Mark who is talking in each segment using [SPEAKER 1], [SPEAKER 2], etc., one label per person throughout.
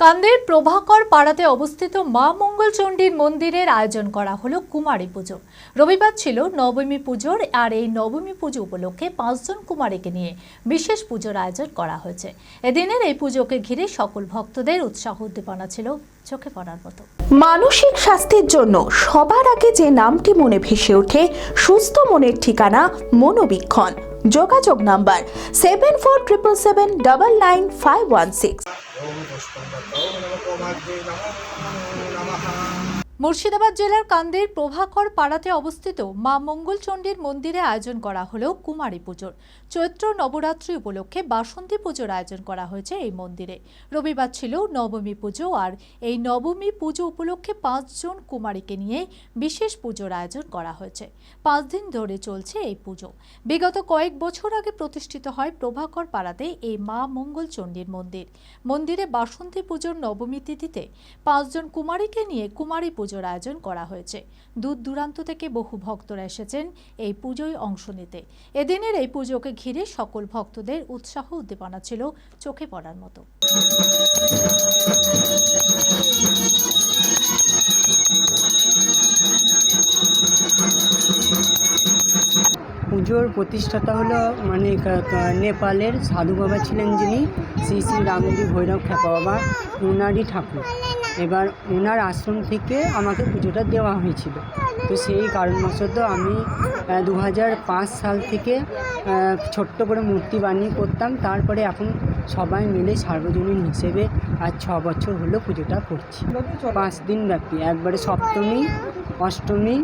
[SPEAKER 1] কান্দের প্রভাকর পাড়াতে অবস্থিত মা মঙ্গলচণ্ডীর মন্দিরের আয়োজন করা হলো কুমারী পুজো। রবিবার ছিল নবমী পুজোর আর এই নবমী পুজো উপলক্ষে পাঁচজন কুমারীকে নিয়ে বিশেষ পুজোর আয়োজন করা হয়েছে। এদিনের এই পুজোকে ঘিরে সকল ভক্তদের উৎসাহ উদ্দীপনা ছিল চোখে পড়ার মতো।
[SPEAKER 2] মানসিক স্বাস্থ্যের জন্য সবার আগে যে নামটি মনে ভেসে ওঠে, সুস্থ মনের ঠিকানা মনোবীক্ষণ। যোগাযোগ number seven four triple seven double nine five one six
[SPEAKER 3] gusto ano na to. Ano naman po, mag-join ako.
[SPEAKER 1] Murshidabad জেলার কান্দের প্রভাকর পাড়াতে অবস্থিত মা মঙ্গলচণ্ডীর মন্দিরে আয়োজন করা হলো কুমারী পুজোর। চৈত্র নবরাত্রি উপলক্ষে বাসন্তী পুজোর আয়োজন করা হয়েছে এই মন্দিরে। রবিবার ছিল নবমী পুজো আর এই নবমী পুজো উপলক্ষে পাঁচজন কুমারীকে নিয়ে বিশেষ পুজোর আয়োজন করা হয়েছে। পাঁচ দিন ধরে চলছে এই পুজো। বিগত কয়েক বছর আগে প্রতিষ্ঠিত হয় প্রভাকর পাড়াতে এই মা মঙ্গলচণ্ডীর মন্দির। মন্দিরে বাসন্তী পুজোর নবমী তিথিতে পাঁচজন কুমারীকে নিয়ে কুমারী পুজোর আয়োজন করা হয়েছে। দূর দূরান্ত থেকে বহু ভক্তরা এসেছেন এই পুজোয় অংশ নিতে। এদিনের এই পুজোকে ঘিরে সকল ভক্তদের উৎসাহ উদ্দীপনা ছিল চোখে পড়ার মতো।
[SPEAKER 4] পুজোর প্রতিষ্ঠাতা হলো মানে নেপালের সাধু বাবা ছিলেন যিনি, শ্রী শ্রী রামজি ভৈরব খ্যাপা বাবা ওনারই ঠাকুর। এবার ওনার আশ্রম থেকে আমাকে পুজোটা দেওয়া হয়েছিল। তো সেই কারণবশত আমি দু হাজার পাঁচ সাল থেকে ছোট্ট করে মূর্তি বানিয়ে করতাম। তারপরে এখন সবাই মিলে সার্বজনীন হিসেবে আজ ছ বছর হলো পুজোটা করছি। পাঁচ দিন ব্যাপী। একবারে সপ্তমী, অষ্টমী,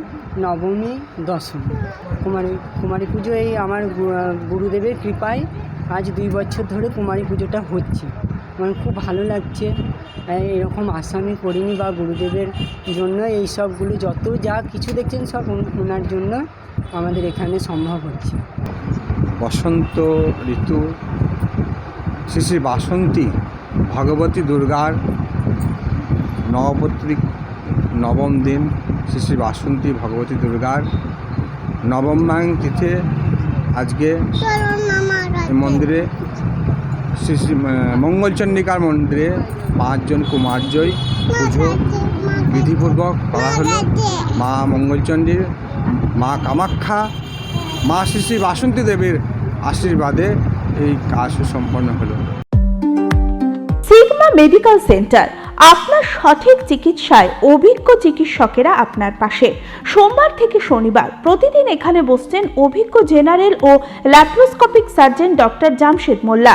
[SPEAKER 4] নবমী, দশমী। কুমারী কুমারী পুজো এই আমার গুরুদেবের কৃপায় আজ দুই বছর ধরে কুমারী পুজোটা হচ্ছে। আমার খুব ভালো লাগছে। এরকম আশা আমি করিনি বা গুরুদেবের জন্য। এই সবগুলো যত যা কিছু দেখছেন সব ওনার জন্য আমাদের এখানে সম্ভব হচ্ছে।
[SPEAKER 5] বসন্ত ঋতু শ্রী শ্রী বাসন্তী ভগবতী দুর্গার নবপত্রিক নবম দিন শ্রী শ্রী বাসন্তী ভগবতী দুর্গার নবমাং তিথে আজকে মন্দিরে শ্রী মঙ্গলচন্ডিকার মন্দিরে পাঁচজন কুমার্যই পুজো বিধিপূর্বক করা হলো। মা মঙ্গলচণ্ডীর মা কামাখ্যা, মা শ্রী শ্রী বাসন্তী দেবীর আশীর্বাদে এই কাজ সম্পন্ন হলো।
[SPEAKER 2] সিগমা মেডিকেল সেন্টার, আপনার সঠিক চিকিৎসায় অভিজ্ঞ চিকিৎসকেরা আপনার পাশে। সোমবার থেকে শনিবার প্রতিদিন এখানে বসছেন অভিজ্ঞ জেনারেল ও laparoscopic surgeon doctor Jamshed Molla.